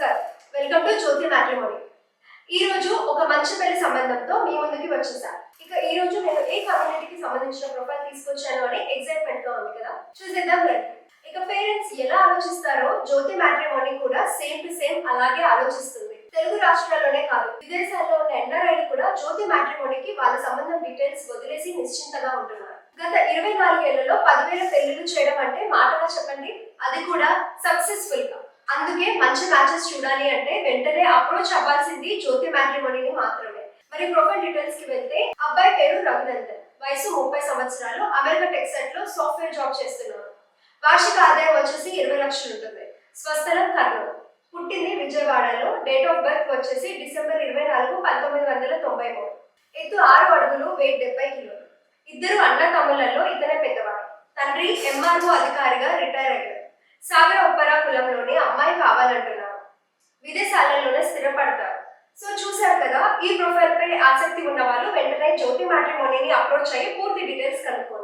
నమస్కారం welcome to Jyothi matrimony ఈ రోజు ఒక మంచి పెళ్ళి సంబంధంతో మీ ముందుకి వచ్చేసా ఇక ఈ రోజు నేను ఏ కమ్యూనిటీకి సంబంధించిన ప్రొఫైల్ తీసుకొచ్చాను అని ఎగ్జైట్మెంట్గా ఉంది కదా? చూసేద్దాం రండి. ఇక పేరెంట్స్ ఎలా ఆలోచిస్తారో జ్యోతి మ్యాట్రిమోని కూడా సేమ్ టు సేమ్ అలాగే ఆలోచిస్తుంది. తెలుగు రాష్ట్రాల్లోనే కాదు విదేశాల్లో ఉన్న ఎన్ఆర్ఐలు కూడా జ్యోతి మ్యాట్రిమోనికి వాళ్ళ సంబంధం డీటెయిల్స్ వదిలేసి నిశ్చింతగా ఉంటున్నారు. గత ఇరవై నాలుగేళ్ళలో పదివేల పెళ్ళిళ్ళు చేయడం అంటే మాటగా చెప్పండి అది కూడా సక్సెస్ఫుల్గా. అందుకే మంచి మ్యాచెస్ చూడాలి అంటే వెంటనే అప్రోచ్ అవ్వాల్సింది జ్యోతి మ్యాట్రిమోనీని మాత్రమే. మరి ప్రొఫైల్ డీటెయిల్స్కి వెళ్తే అబ్బాయి పేరు రఘునందన్. వయసు ముప్పై సంవత్సరాలు అమెరికా టెక్సట్లో సాఫ్ట్వేర్ జాబ్ చేస్తున్నారు వార్షిక ఆదాయం వచ్చేసి ఇరవై లక్షలు ఉంటుంది. స్వస్థలం కర్నూలు. పుట్టింది విజయవాడలో డేట్ ఆఫ్ బర్త్ వచ్చేసి డిసెంబర్ ఇరవై నాలుగు పంతొమ్మిది వందల తొంభై మూడు. ఎత్తు ఆరు అడుగులు వెయిట్ డెబ్బై కిలోలు ఇద్దరు అన్న తమ్ముళ్ళలో ఇతనే పెద్దవాడు. తండ్రి ఎంఆర్ఓ అధికారిగా రిటైర్ అయ్యాడు. సాగర ఉప్పరా కులంలోని కావాలంటున్నారు. విదేశాలలోనే స్థిరపడతారు. సో చూశారు కదా ఈ ప్రొఫైల్ పై ఆసక్తి ఉన్న వాళ్ళు వెంటనే జ్యోతి మ్యాట్రిమోనీని అప్రోచ్ అయ్యి పూర్తి డీటెయిల్స్ కనుక్కోండి.